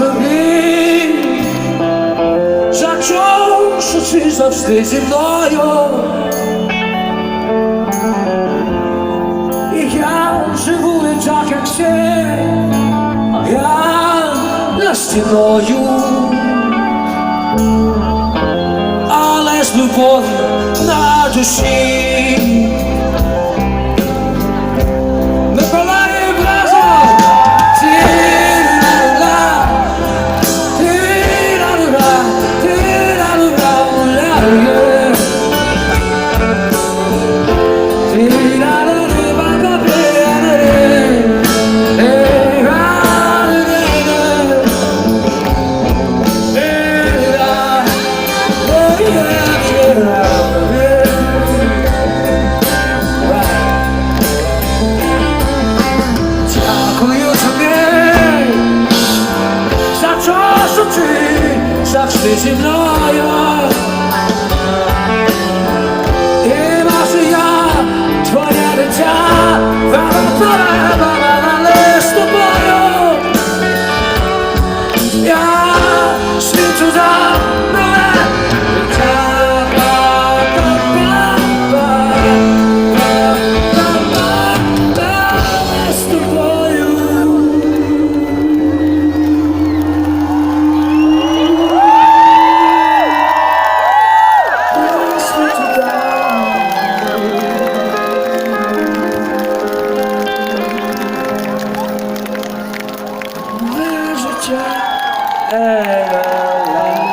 тобі, за чого, що ти завжди зі мною. І я живу не так, як всі, я не стіною, але з любов'ю на душі. завжди зі мною. І наше я, твоє дитя, але з тобою. Я світу дам And I.